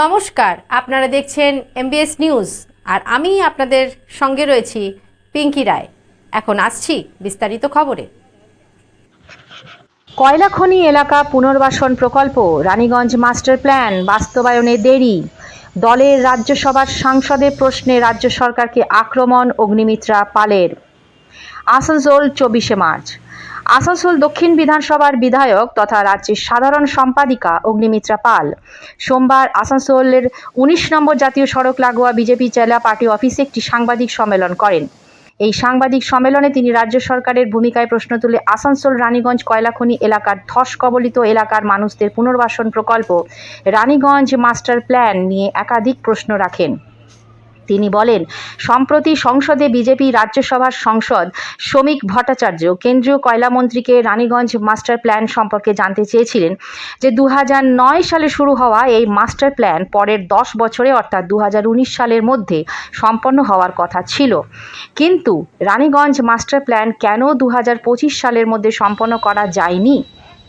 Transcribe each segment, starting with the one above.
নমস্কার, আপনারা দেখছেন এমবিএস নিউজ আর আমি আপনাদের সঙ্গে রয়েছি পিঙ্কি রায়। এখন আসছি বিস্তারিত খবরে। কয়লা খনি এলাকা পুনর্বাসন প্রকল্প, রানীগঞ্জ মাস্টার প্ল্যান, বাস্তবায়নে দেরি। দলের রাজ্যসভার সাংসদের প্রশ্নে রাজ্য সরকারকে আক্রমণ, অগ্নিমিত্রা পালের। আসানসোল, চব্বিশে মার্চ। আসানসোল দক্ষিণ বিধানসভার বিধায়ক তথা রাজ্যের সাধারণ সম্পাদিকা অগ্নিমিত্রা পাল। সোমবার আসানসোলের উনিশ নম্বর জাতীয় সড়ক লাগোয়া বিজেপি জেলা পার্টি অফিসে একটি সাংবাদিক সম্মেলন করেন। এই সাংবাদিক সম্মেলনে তিনি রাজ্য সরকারের ভূমিকায় প্রশ্ন তুলে আসানসোল, রানীগঞ্জ, কয়লাখনি এলাকার ধস কবলিত এলাকার মানুষদের পুনর্বাসন প্রকল্প, রানীগঞ্জ মাস্টার প্ল্যান নিয়ে একাধিক প্রশ্ন রাখেন। তিনি বলেন, সম্প্রতি সংসদে বিজেপি রাজ্যসভার সংসদ শ্রমিক ভট্টাচার্য কেন্দ্রীয় কয়লামন্ত্রীকে রানীগঞ্জ মাস্টার প্ল্যান সম্পর্কে জানতে চেয়েছিলেন যে দু সালে শুরু হওয়া এই মাস্টার প্ল্যান পরের দশ বছরে অর্থাৎ দু হাজার উনিশ সালের মধ্যে সম্পন্ন হওয়ার কথা ছিল। কিন্তু রানীগঞ্জ মাস্টার প্ল্যান কেন দু হাজার পঁচিশ সালের মধ্যে সম্পন্ন করা যায়নি?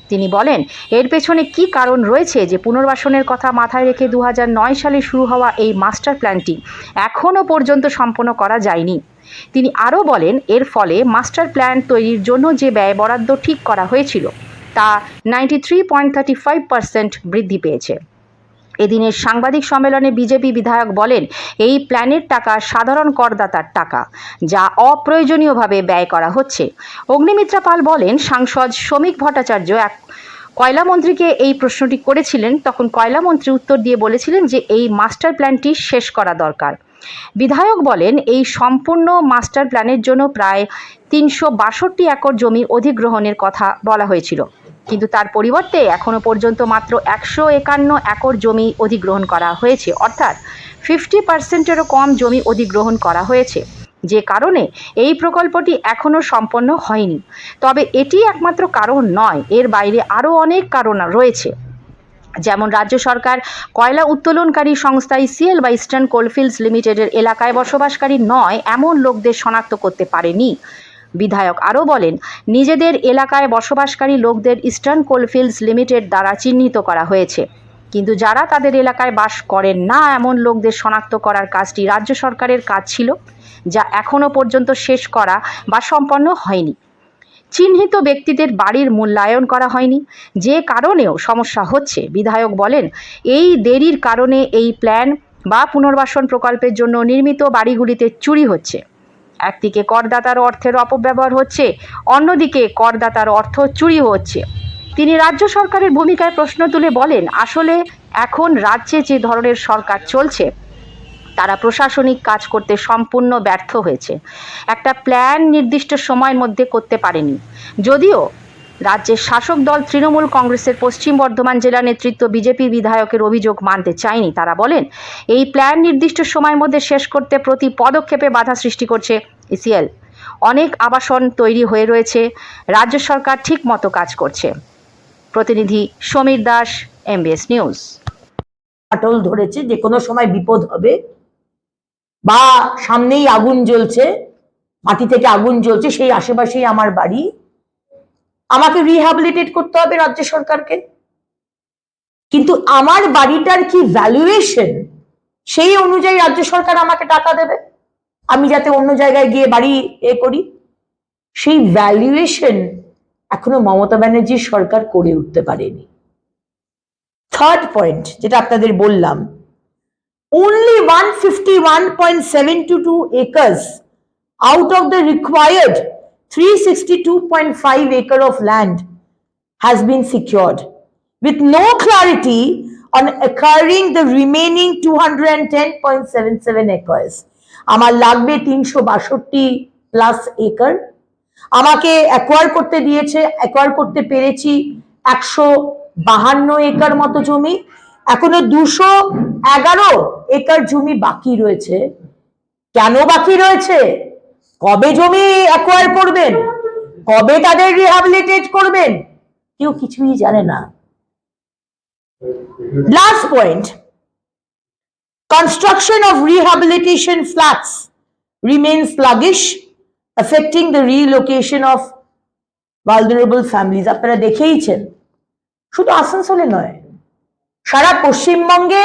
তিনি বলেন, এর পেছনে কি কারণ রয়েছে যে পুনর্বাসনের কথা মাথায় রেখে দু সালে শুরু হওয়া এই মাস্টার প্ল্যানটি এখনও পর্যন্ত সম্পন্ন করা যায়নি? তিনি আরও বলেন, এর ফলে মাস্টার প্ল্যান তৈরির জন্য যে ব্যয় বরাদ্দ ঠিক করা হয়েছিল, তা ninety three point thirty five percent বৃদ্ধি পেয়েছে। এদিনের সাংবাদিক সম্মেলনে বিজেপি বিধায়ক বলেন, এই প্ল্যানের টাকা সাধারণ করদাতার টাকা, যা অপ্রয়োজনীয়ভাবে ব্যয় করা হচ্ছে। অগ্নিমিত্রা পাল বলেন, সাংসদ শ্রমিক ভট্টাচার্য এক কয়লা মন্ত্রীকে এই প্রশ্নটি করেছিলেন। তখন কয়লা মন্ত্রী উত্তর দিয়ে বলেছিলেন যে, এই মাস্টার প্ল্যানটি শেষ করা দরকার। বিধায়ক বলেন, এই সম্পূর্ণ মাস্টার প্ল্যানের জন্য প্রায় তিনশো বাষট্টি একর জমি অধিগ্রহণের কথা বলা হয়েছিল। কিন্তু তার পরিবর্তে এখনও পর্যন্ত মাত্র একশো একান্ন একর জমি অধিগ্রহণ করা হয়েছে। অর্থাৎ ফিফটি পার্সেন্টেরও কম জমি অধিগ্রহণ করা হয়েছে। যে কারণে এই প্রকল্পটি এখনও সম্পন্ন হয়নি। তবে এটি একমাত্র কারণ নয়, এর বাইরে আরও অনেক কারণ রয়েছে। যেমন রাজ্য সরকার কয়লা উত্তোলনকারী সংস্থা ইসিএল বা ইস্টার্ন কোলফিল্ডস লিমিটেডের এলাকায় বসবাসকারী নয়, এমন লোকদের শনাক্ত করতে পারেনি। বিধায়ক আরও বলেন, নিজেদের এলাকায় বসবাসকারী লোকদের ইস্টার্ন কোলফিল্ডস লিমিটেড দ্বারা চিহ্নিত করা হয়েছে। কিন্তু যারা তাদের এলাকায় বাস করেন না, এমন লোকদের শনাক্ত করার কাজটি রাজ্য সরকারের কাজ ছিল, যা এখনও পর্যন্ত শেষ করা বা সম্পন্ন হয়নি। চিহ্নিত ব্যক্তিদের বাড়ির মূল্যায়ন করা হয়নি, যে কারণেও সমস্যা হচ্ছে, বিধায়ক বলেন, এই দেরির কারণে এই প্ল্যান বা পুনর্বাসন প্রকল্পের জন্য নির্মিত বাড়িগুলিতে চুরি হচ্ছে। একদিকে করদাতার অর্থের অপব্যবহার হচ্ছে, অন্যদিকে করদাতার অর্থ চুরি হচ্ছে। তিনি রাজ্য সরকারের ভূমিকায় প্রশ্ন তুলে বলেন, আসলে এখন রাজ্যে যে ধরনের সরকার চলছে, তারা প্রশাসনিক কাজ করতে সম্পূর্ণ ব্যর্থ হয়েছে। একটা প্ল্যান নির্দিষ্ট সময়ের মধ্যে করতে পারেনি। যদিও রাজ্যের শাসক দল তৃণমূল কংগ্রেসের পশ্চিম বর্ধমান জেলা নেতৃত্ব বিজেপি বিধায়কের অভিযোগ মানতে চায়নি। তারা বলেন, এই প্ল্যান নির্দিষ্ট সময়ের মধ্যে শেষ করতে প্রতি পদক্ষেপে বাধা সৃষ্টি করছে ইসিএল অনেক আবাসন তৈরি হয়ে রয়েছে। রাজ্য সরকার ঠিক মতো কাজ করছে। প্রতিনিধি সমীর দাস এমবিএস নিউজ আটল ধরেছে যে কোনো সময় বিপদ হবে বা সামনেই আগুন জ্বলছে, মাটি থেকে আগুন জ্বলছে, সেই আশেপাশেই আমার বাড়ি। আমাকে রিহ্যাবিলিটেট করতে হবে রাজ্য সরকারকে। কিন্তু আমার বাড়িটার কি ভ্যালুয়েশন সেই অনুযায়ী রাজ্য সরকার আমাকে টাকা দেবে? আমি যাতে অন্য জায়গায় গিয়ে বাড়ি এ করি? সেই ভ্যালুয়েশন এখনও মমতা ব্যানার্জির সরকার করে উঠতে পারেনি। থার্ড পয়েন্ট যেটা আপনাদের বললাম, only 151.722 acres out of the required 362.5 acre of land has been secured. With no clarity on acquiring the remaining 210.77 acres. আমার লাগবে তিনশো বাষট্টি প্লাস একর আমাকে অ্যাকোয়ার করতে দিয়েছে অ্যাকোয়ার করতে পেরেছি একশো বাহান্ন একর মতো জমি। এখনও দুশো এগারো একর জমি বাকি রয়েছে। কেন বাকি রয়েছে? কবে জমি অ্যাকোয়ার করবেন? কবে তাদের রিহ্যাবিলিটেট করবেন? কেউ কিছুই জানে না। Last point construction of rehabilitation flats remains sluggish, affecting the relocation of vulnerable families আপনারা দেখেইছেন। শুধু আসানসোলে নয়, সারা পশ্চিমবঙ্গে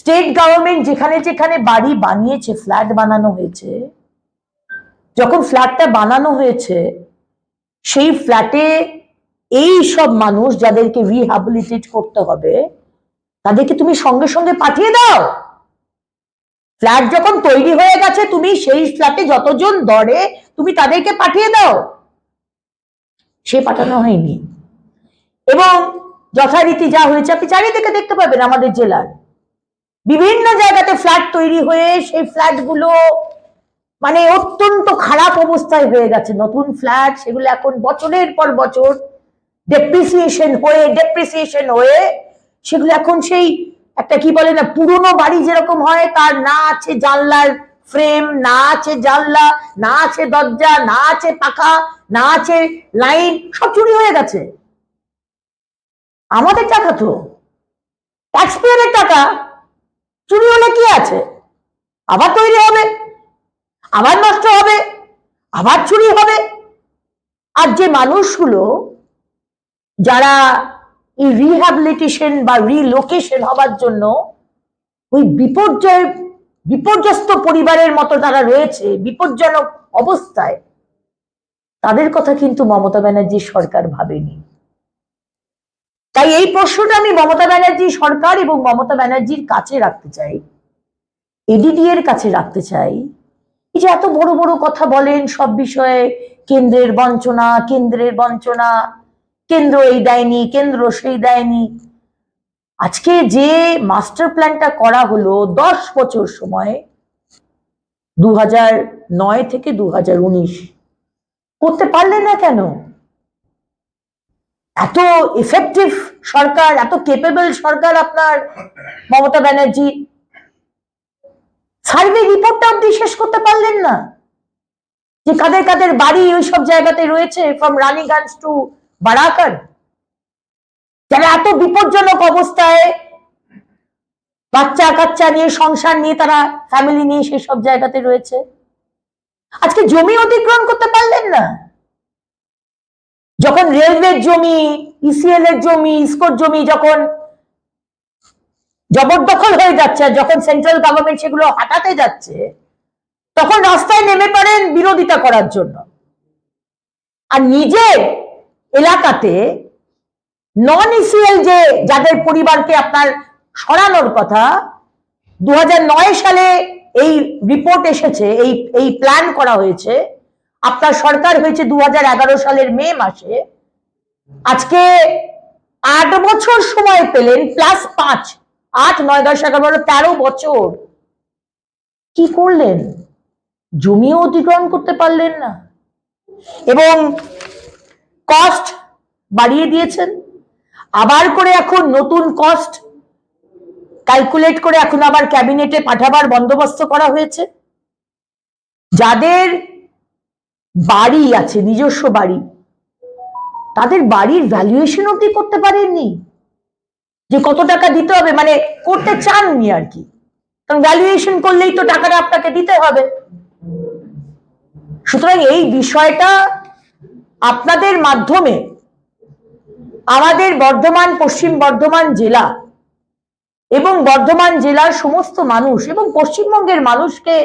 স্টেট গভর্নমেন্ট যেখানে যেখানে বাড়ি বানিয়েছে ফ্ল্যাট বানানো হয়েছে যখন ফ্ল্যাটটা বানানো হয়েছে, সেই ফ্ল্যাটে এই সব মানুষ যাদেরকে রিহ্যাবিলিটেট করতে হবে, তাদেরকে তুমি সঙ্গে সঙ্গে পাঠিয়ে দাও। ফ্ল্যাট যখন তৈরি হয়ে গেছে, তুমি সেই ফ্ল্যাটে যতজন দরে, তুমি তাদেরকে পাঠিয়ে দাও। সে পাঠানো হয়নি। এবং যথারীতি যা হয়েছে, আপনি চারিদিকে দেখতে পাবেন আমাদের জেলার বিভিন্ন জায়গাতে ফ্ল্যাট তৈরি হয়ে সেই ফ্ল্যাটগুলো মানে অত্যন্ত খারাপ অবস্থায় হয়ে গেছে। নতুন ফ্ল্যাট সেগুলো এখন বছরের পর বছর ডেপ্রিসিয়েশন হয়ে ডেপ্রিসিয়েশন হয়ে, সেগুলো এখন সেই একটা কি বলে না, পুরনো বাড়ি যেরকম হয়, তার না আছে জানলার ফ্রেম না আছে জানলা, না আছে দরজা, না আছে পাখা, না আছে লাইন সব চুরি হয়ে গেছে। আমাদের টাকা তো। ট্যাক্স পেয়ারের টাকা। চুরি হলে কি আছে? আবার তৈরি হবে। আবার নষ্ট হবে, আবার চুরি হবে। আর যে মানুষগুলো যারা রিহ্যাবিলিটেশন বা রিলোকেশন হবার জন্য ওই বিপর্যয়, বিপর্যস্ত পরিবারের মতো তারা রয়েছে, বিপজ্জনক অবস্থায়, তাদের কথা কিন্তু মমতা ব্যানার্জি সরকার ভাবেনি। তাই এই প্রশ্নটা আমি মমতা ব্যানার্জি সরকার এবং মমতা ব্যানার্জির কাছে রাখতে চাই এডিডি এর কাছে রাখতে চাই যে এত বড় বড় কথা বলেন সব বিষয়ে, কেন্দ্রের বঞ্চনা কেন্দ্রের বঞ্চনা, কেন্দ্র এই দেয়নি, কেন্দ্র সেই দেয়নি। আজকে যে মাস্টার প্ল্যানটা করা হলো দশ বছর সময় দু নয় থেকে দু উনিশ, করতে পারলেন না কেন? এত এফেক্টিভ সরকার, এত কেপেবল সরকার আপনার মমতা ব্যানার্জি সার্ভে রিপোর্টটা আপনি শেষ করতে পারলেন না। যে কাদের কাদের বাড়ি ওই সব জায়গাতে রয়েছে ফ্রম রানীগঞ্জ টু বারাকার যারা এত বিপজ্জনক অবস্থায় বাচ্চা কাচ্চা নিয়ে, সংসার নিয়ে, তারা ফ্যামিলি নিয়ে সেসব জায়গাতে রয়েছে। আজকে জমি অধিগ্রহণ করতে পারলেন না। যখন রেলওয়ের জমি ইসিএল এর জমি ইস্কোর জমি, যখন জবরদখল হয়ে যাচ্ছে যখন সেন্ট্রাল গভর্নমেন্ট সেগুলো হাঁটাতে যাচ্ছে, তখন রাস্তায় নেমে পড়েন বিরোধিতা করার জন্য। আর নিজের এলাকাতে নন ইসিএল যে যাদের পরিবারকে আপনার সরানোর কথা দু হাজার নয় সালে এই রিপোর্ট এসেছে, এই এই প্ল্যান করা হয়েছে। আপনার সরকার হয়েছে দু হাজার এগারো সালের মে মাসে। আজকে আট বছর সময় পেলেন প্লাস পাঁচ। আট, নয়, দশ, এগারো, বারো, তেরো বছর। কি করলেন? জমিও অতিক্রম করতে পারলেন না। এবং কস্ট বাড়িয়ে দিয়েছেন। আবার করে এখন নতুন কস্ট ক্যালকুলেট করে এখন আবার ক্যাবিনেটে পাঠাবার বন্দোবস্ত করা হয়েছে। যাদের বাড়ি আছে, নিজস্ব বাড়ি, তাদের বাড়ির ভ্যালুয়েশন অব্দি করতে পারেননি। যে কত টাকা দিতে হবে মানে করতে চাননি আর কি। কারণ ভ্যালুয়েশন করলেই তো টাকাটা আপনাকে দিতে হবে। সুতরাং এই বিষয়টা আপনাদের মাধ্যমে আমাদের বর্ধমান, পশ্চিম বর্ধমান জেলা এবং বর্ধমান জেলার সমস্ত মানুষ এবং পশ্চিমবঙ্গের মানুষকে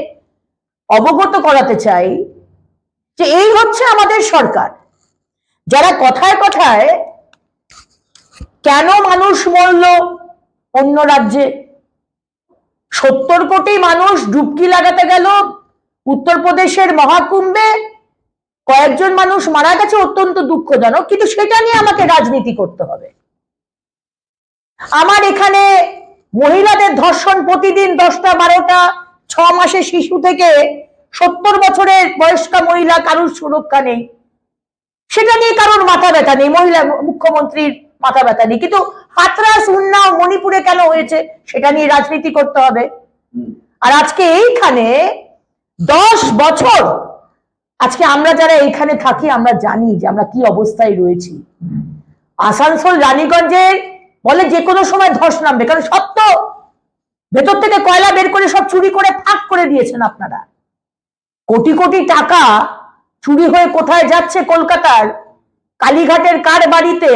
অবগত করাতে চাই যে এই হচ্ছে আমাদের সরকার। যারা কথায় কথায় কেন মানুষ মরল? অন্য রাজ্যে। সত্তর কোটি মানুষ ডুবকি লাগাতে গেল। উত্তরপ্রদেশের মহাকুম্ভে কয়েকজন মানুষ মারা গেছে, অত্যন্ত দুঃখজনক। কিন্তু সেটা নিয়ে আমাকে রাজনীতি করতে হবে। আমার এখানে মহিলাদের ধর্ষণ প্রতিদিন দশটা, বারোটা, ছ মাসের শিশু থেকে সত্তর বছরের বয়স্কা মহিলা কারুর সুরক্ষা নেই। সেটা নিয়ে কারোর মাথা ব্যথা নেই। মহিলা, মুখ্যমন্ত্রীর মাথা ব্যথা নেই। কিন্তু হাতরাস উন্নাও মণিপুরে কেন হয়েছে সেটা নিয়ে রাজনীতি করতে হবে। আর আজকে এইখানে দশ বছর আজকে আমরা যারা এইখানে থাকি আমরা জানি যে আমরা কি অবস্থায় রয়েছি। আসানসোল রানীগঞ্জের বলে যে কোনো সময় ধস নামবে কারণ সব তো ভেতর থেকে কয়লা বের করে সব চুরি করে ফাঁক করে দিয়েছেন আপনারা। কোটি কোটি টাকা চুরি হয়ে কোথায় যাচ্ছে কলকাতার কালীঘাটের কার বাড়িতে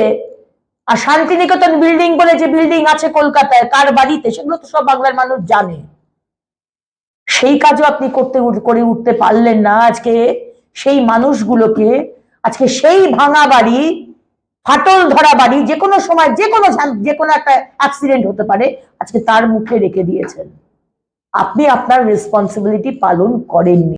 আর শান্তিনিকেতন বিল্ডিং বলে যে বিল্ডিং আছে কলকাতায়, কার বাড়িতে, সেগুলো তো সব বাংলার মানুষ জানে। সেই কাজও আপনি করতে করে উঠতে পারলেন না আজকে। সেই মানুষগুলোকে আজকে সেই ভাঙা বাড়ি, ফাটল ধরা বাড়ি, যে কোনো সময়, যে কোনো যে কোনো একটা অ্যাক্সিডেন্ট হতে পারে, আজকে তার মুখে রেখে দিয়েছেন। আপনি আপনার রেসপন্সিবিলিটি পালন করেননি।